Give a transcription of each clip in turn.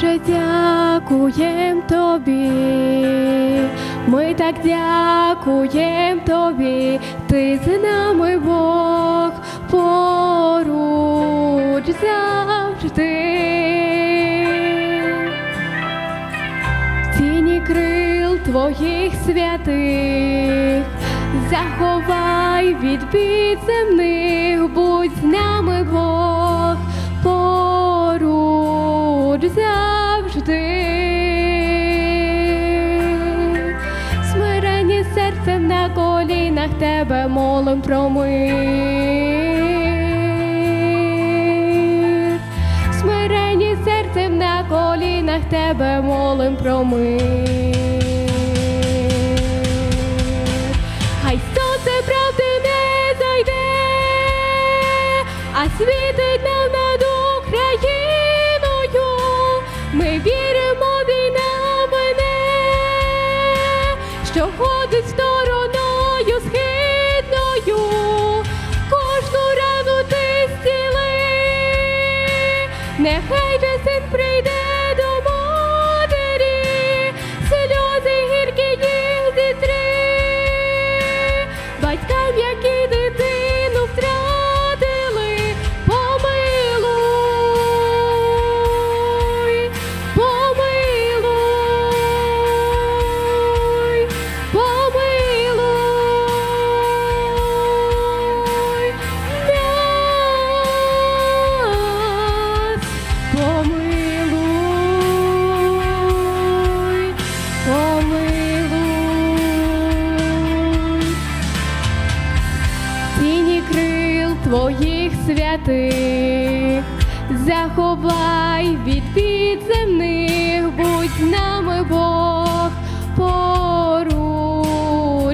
Боже, дякуєм тобі, ми так дякуєм тобі, ти з нами Бог поруч завжди. Тіні крил твоїх святих, заховай від бід земних, будь з нами Бог колінах тебе молим про мир. Смирені серцем на колінах тебе молим про мир. Хай сонце правди не зайде, а світить нам над Україною. Ми віримо, війна що ходить стороною нехай же син прийде твоїх святих, заховай від підземних, будь з нами Бог поруч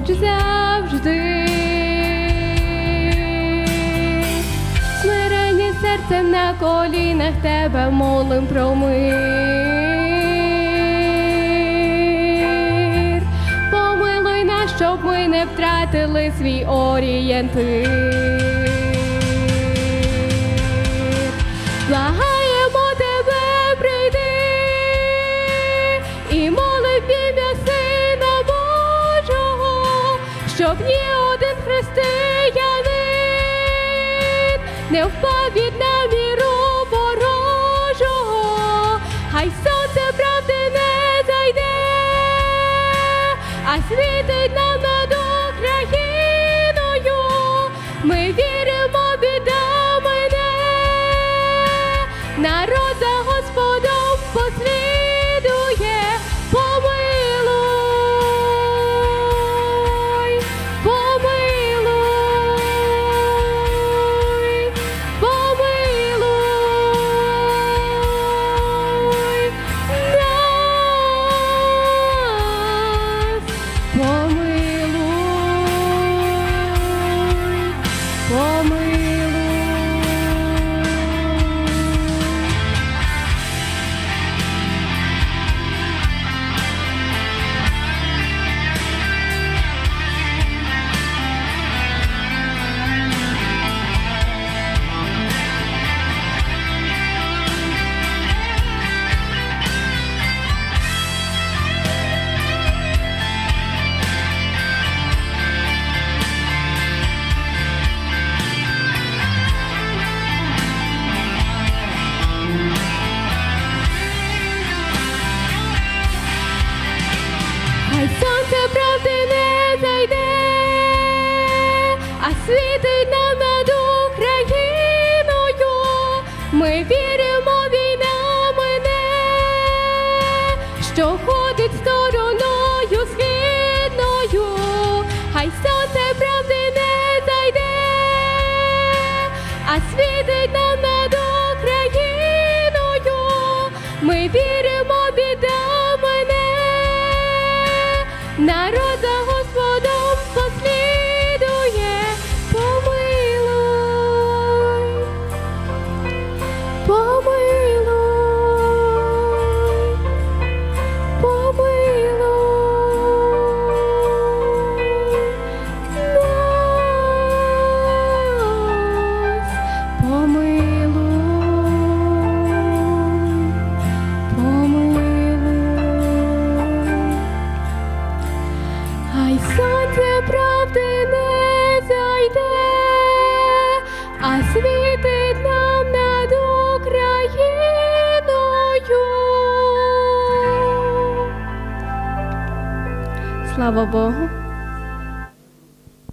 завжди. Смирені серцем на колінах тебе молим про мир. Помилуй нас, щоб ми не втратили свій орієнтир. Щоб ні один християнин не впав від наміру світить нам над Україною. Ми віримо, війна мене, що ходить стороною східною. Хай сонце правди не зайде, а світить нам над Україною. Ми віримо, біда мене. Народ світить нам над Україною. Слава Богу.